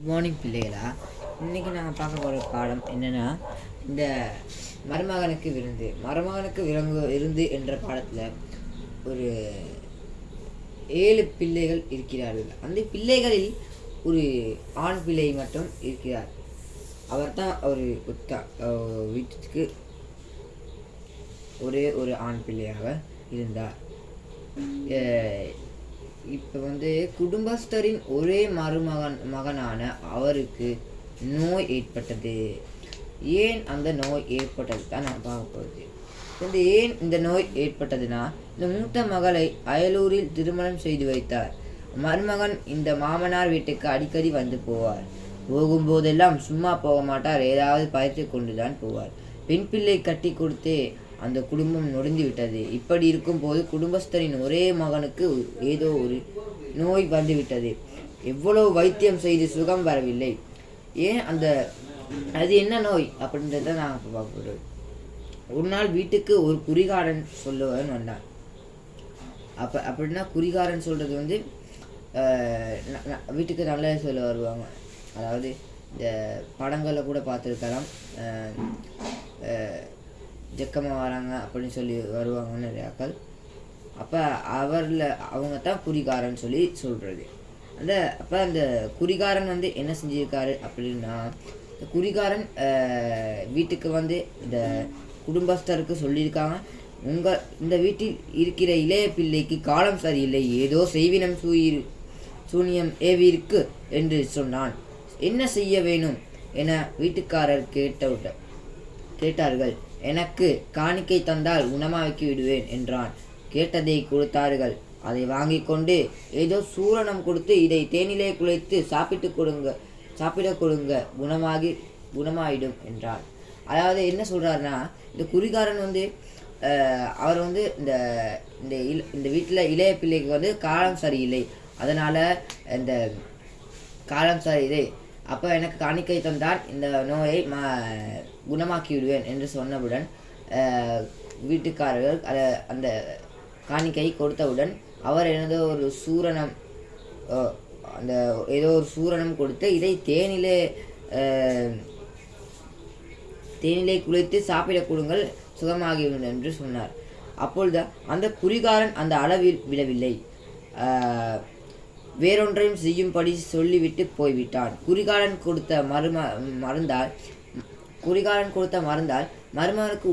Good morning பிள்ளைகளா. இன்றைக்கி நாங்கள் பார்க்க போகிற பாடம் என்னென்னா இந்த மருமகனுக்கு விருந்து. மருமகனுக்கு விலங்கு விருந்து என்ற பாடத்தில் ஒரு ஏழு பிள்ளைகள் இருக்கிறார்கள். அந்த பிள்ளைகளில் ஒரு ஆண் பிள்ளை மட்டும் இருக்கிறார். அவர் தான் ஒரு உத்தா வீட்டுக்கு ஒரே ஒரு ஆண் பிள்ளையாக இருந்தார். இப்போ வந்து குடும்பஸ்தரின் ஒரே மருமகன் மகனான அவருக்கு நோய் ஏற்பட்டது. ஏன் அந்த நோய் ஏற்பட்டது தான் நான் பார்க்க போகுது இந்த ஏன் இந்த நோய் ஏற்பட்டதுன்னா இந்த மூத்த மகளை அயலூரில் திருமணம் செய்து வைத்தார். மருமகன் இந்த மாமனார் வீட்டுக்கு அடிக்கடி வந்து போவார். போகும்போதெல்லாம் சும்மா போக மாட்டார். ஏதாவது பறித்து கொண்டு தான் போவார். பெண் பிள்ளை கட்டி கொடுத்து அந்த குடும்பம் நொடிந்து விட்டது. இப்படி இருக்கும்போது குடும்பஸ்தரின் ஒரே மகனுக்கு ஏதோ ஒரு நோய் வந்துவிட்டது எவ்வளவு வைத்தியம் செய்து சுகம் வரவில்லை. ஏன் அந்த அது என்ன நோய்? அப்படின்றத நான் இப்போ பார்க்க ஒரு நாள் வீட்டுக்கு ஒரு குறிகாரன் சொல்லுவன் வந்தான். அப்போ அப்படின்னா குறிகாரன் சொல்கிறது வந்து வீட்டுக்கு நல்ல சொல்ல வருவாங்க. அதாவது இந்த படங்களை கூட பார்த்துருக்கலாம். ஜக்கமாக வராங்க அப்படின்னு சொல்லி வருவாங்க நிறையாக்கள். அப்போ அவரில் அவங்க தான் குறிகாரன் சொல்லி சொல்கிறது அந்த அப்போ அந்த குறிகாரன் வந்து என்ன செஞ்சிருக்காரு அப்படின்னா இந்த குறிகாரன் வீட்டுக்கு வந்து இந்த குடும்பஸ்தருக்கு சொல்லியிருக்காங்க உங்கள் இந்த வீட்டில் இருக்கிற இளைய பிள்ளைக்கு காலம் சரியில்லை. ஏதோ செய்வினம் சூயிரு சூனியம் ஏவியிருக்கு என்று சொன்னான். என்ன செய்ய வேணும்? என வீட்டுக்காரர் கேட்ட கேட்டார்கள். எனக்கு காணிக்கை தந்தால் குணமாக்கி விடுவேன் என்றான். கேட்டதை கொடுத்தார்கள். அதை வாங்கி கொண்டு ஏதோ சூரணம் கொடுத்து இதை தேனிலே குழைத்து சாப்பிட்டு கொடுங்க சாப்பிட கொடுங்க குணமாகி குணமாயிடும் என்றான். அதாவது என்ன சொல்கிறாருன்னா இந்த குறிகாரன் வந்து அவர் வந்து இந்த இந்த இல் இந்த வீட்டில் இளைய பிள்ளைக்கு வந்து காலம் சரியில்லை. அதனால் இந்த காலம் சரியில்லை. அப்போ எனக்கு காணிக்கை தந்தால் இந்த நோயை ம குணமாக்கிவிடுவேன் என்று சொன்னவுடன் வீட்டுக்காரர்கள் அதை அந்த காணிக்கை கொடுத்தவுடன் அவர் எனது ஒரு சூரணம் அந்த ஏதோ ஒரு சூரணம் கொடுத்து இதை தேனிலே தேனிலே தேனிலை குளித்து சாப்பிட கொடுங்கள் சுகமாகிவிடும் என்று சொன்னார். அப்பொழுது அந்த குறிகாரன் அந்த அளவில் விடவில்லை வேறொன்றையும் செய்யும்படி சொல்லிவிட்டு போய்விட்டான். குறிகாலன் கொடுத்த மரும மருந்தால் குறிகாலன் கொடுத்த மருந்தால் மருமகனுக்கு